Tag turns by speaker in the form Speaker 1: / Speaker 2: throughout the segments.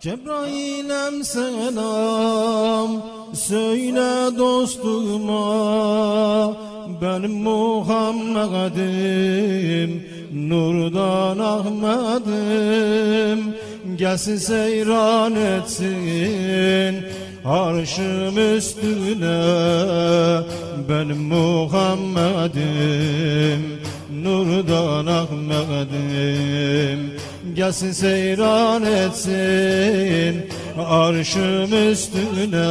Speaker 1: Cebrail'em selam söyle dostuma benim Muhammed'im nurdan Ahmet'im. Gelsin seyran etsin arşım üstüne benim Muhammed'im nurdan Ahmet'im gelsin seyran etsin arşım üstüne.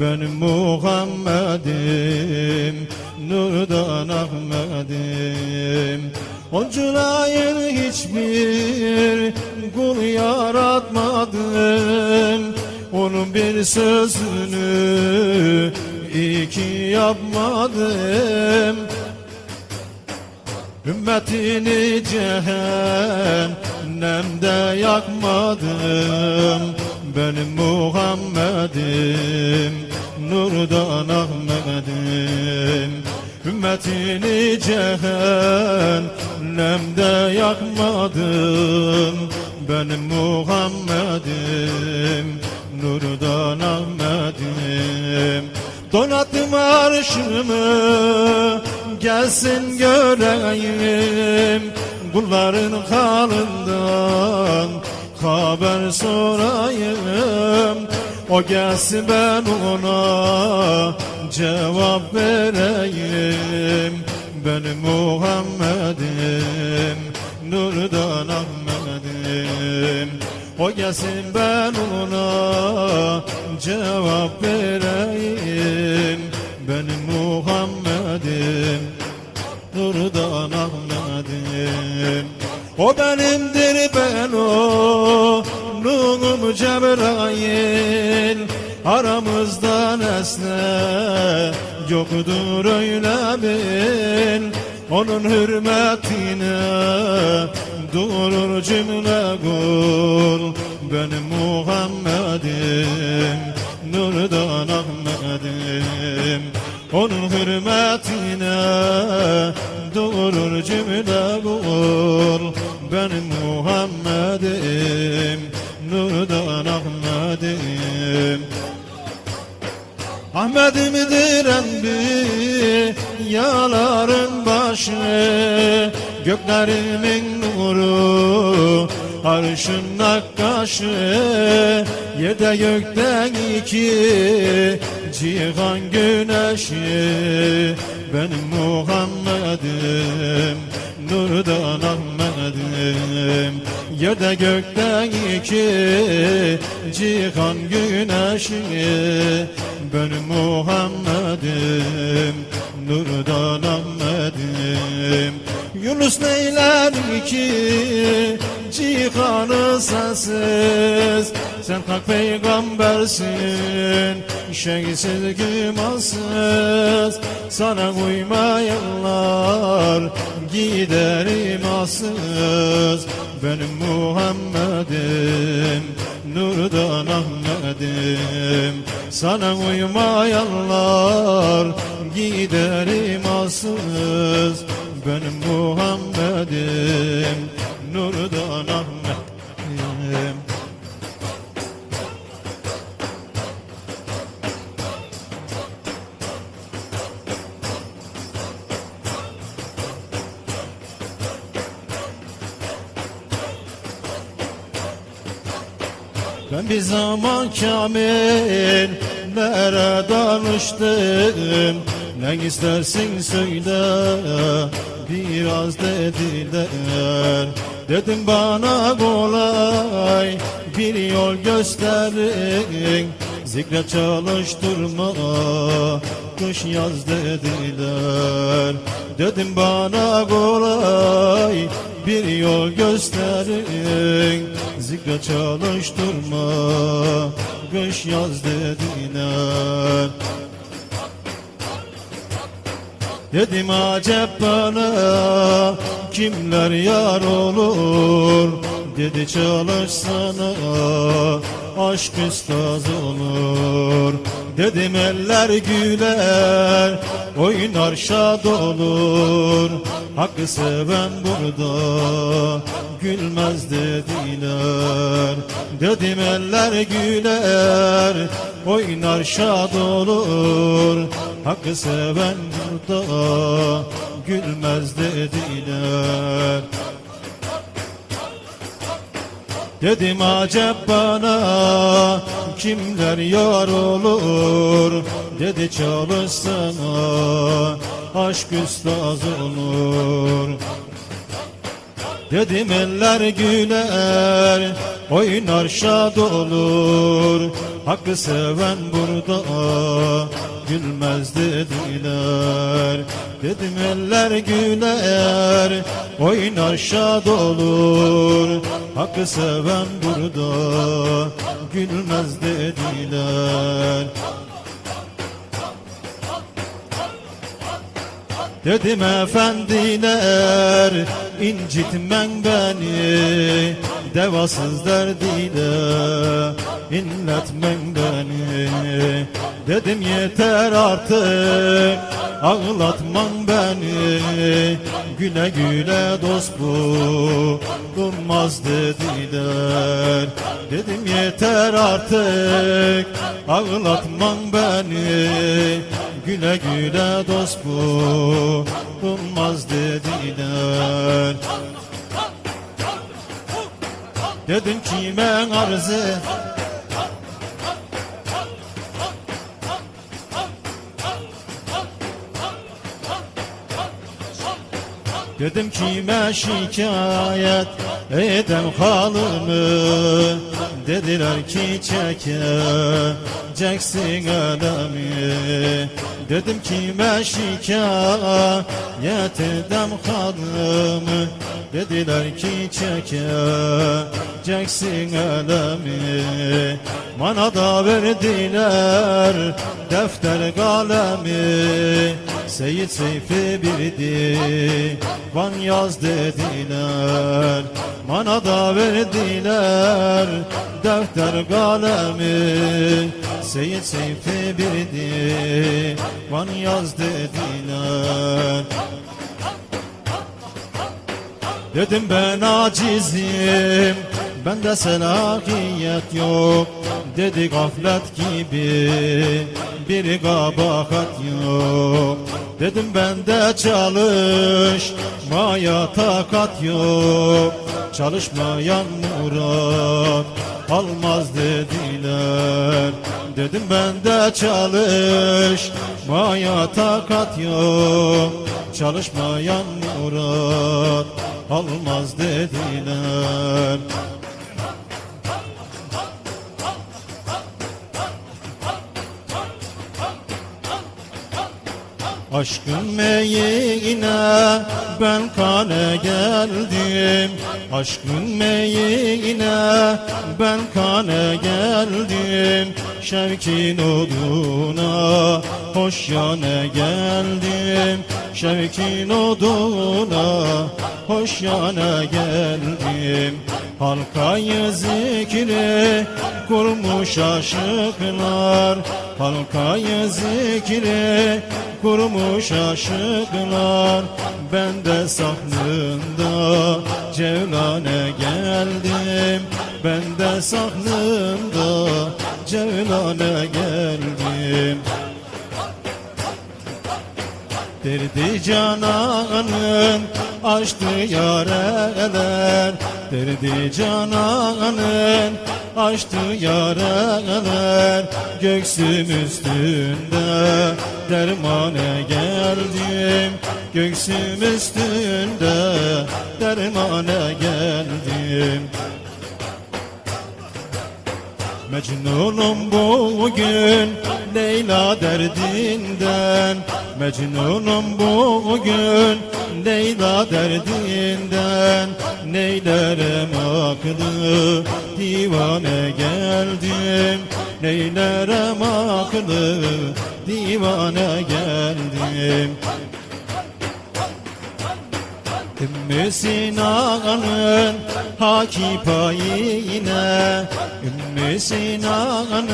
Speaker 1: Benim Muhammed'im nurdan Ahmet'im. Onculayın hiçbir kul yaratmadım. Onun bir sözünü iki yapmadım Ümmetini cehennemde yakmadım. Benim Muhammed'im nurdan Ahmet'im. Ümmetini cehennemde yakmadım. Benim Muhammed'im nurdan Ahmet'im. Donattım arşımı gelsin göreyim Kulların halından haber sorayım O gelsin ben ona cevap vereyim Benim Muhammed'im nurdan Ahmet'im O gelsin ben ona cevap vereyim Benim Muhammed'im O benimdir ben o Nuhum Cebrail. Aramızda nesne Yoktur öyle bil Onun hürmetine Durur cümle kul. Benim Muhammed'im Nurdan Ahmet'im. Onun hürmetine durur cümle kul Benim Muhammed'im nurdan Ahmet'im. Ahmet'imdir enbi yaların başı Göklerimin nuru arşın nakkaşı Yerde gökten iki cihan güneşi. Benim Muhammed'im nurdan Ahmet'im Yerde gökten iki cihan güneşi Benim Muhammed'im nurdan Ahmet'im Yunus neyler ki cihanı sensiz? Sen hak peygambersin şeysiz gümansız Sana uymayanlar gider imansız Benim Muhammed'im nurdan Ahmet'im. Sana uymayanlar gider imansız Benim Muhammed'im Ben bir zaman kamil nere danıştım Ne istersin söyle biraz dediler Dedim bana kolay bir yol gösterin. Zikre çalıştırma kış yaz dediler. Dedim bana kolay bir yol gösterin Zikre çalıştırma kış yaz dediler Dedim acep bana kimler yar olur? Dedi çalışsana aşk üstaz olur. Dedim eller güler oynar şad olur Hakkı seven burada gülmez dediler. Dedim eller güler oynar şad olur. Hakkı seven burada gülmez dediler. Dedim acep bana kimler yar olur? Dedi çalışsana aşk üstaz olur. Dedim eller güler oynar şad olur. Hakkı seven burada gülmez dediler. Dedim eller güler oynar şad olur. Hakkı seven burada gülmez dediler Dedim efendiler incitmen beni Devasız derdiyle inletmen beni. Dedim yeter artık ağlatman beni. Güle güle dost bu durmaz dediler. Dedim yeter artık ağlatman beni Güle güle dost bu durmaz dediler. Dedim kime arzı Dedim kime şikayet edem halımı Dediler ki çekeceksin elemi Dedim kime şikayet edem halımı Dediler ki çekeceksin elemi Bana da verdiler defter kalemi Seyit Seyfi bir divan yaz dediler Bana da verdiler defter kalemi Seyit Seyfi bir divan yaz dediler Dedim ben acizim Bende selahiyet yok. Dedi gaflet gibi Bir kabahat yok Dedim bende çalışmaya takat yok. Çalışmayan murat almaz dediler. Dedim bende çalışmaya takat yok. Çalışmayan murat almaz dediler Aşkın meyine ben kale geldim. Aşkın meyine ben kale geldim. Şevkin oduna hoş yana geldim. Şevkin oduna hoş yana geldim. Halkayı zikri kurmuş aşıklar. Halkayı zikri kurmuş aşıklar. Ben de sahnında Cevlane geldim. Ben de sahnında Cevlane geldim. Derdi cananın açtı yareler. Derdi cananın açtı yareler Göksüm üstünde. Dermane geldim Göksüm üstünde. Dermane geldim. Mecnunum bugün Leyla derdinden Mecnunum bugün Leyla derdinden Neylerem aklı divane geldim. Neylerem aklı divane geldim Ümmü Sinan'ın haki payine. Ümmü Sinan'ın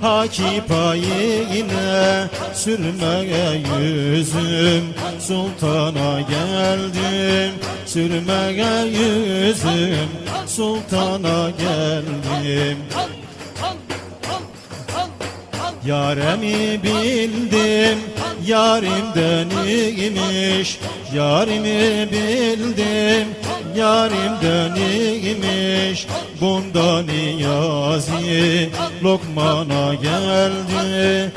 Speaker 1: haki payine. Sürmeye yüzüm sultana geldim. Sürmeye yüzüm sultana geldim Yaremi bildim, yarimden imiş Yarimi bildim, yarimden imiş Bunda niyazi Lokman'a geldi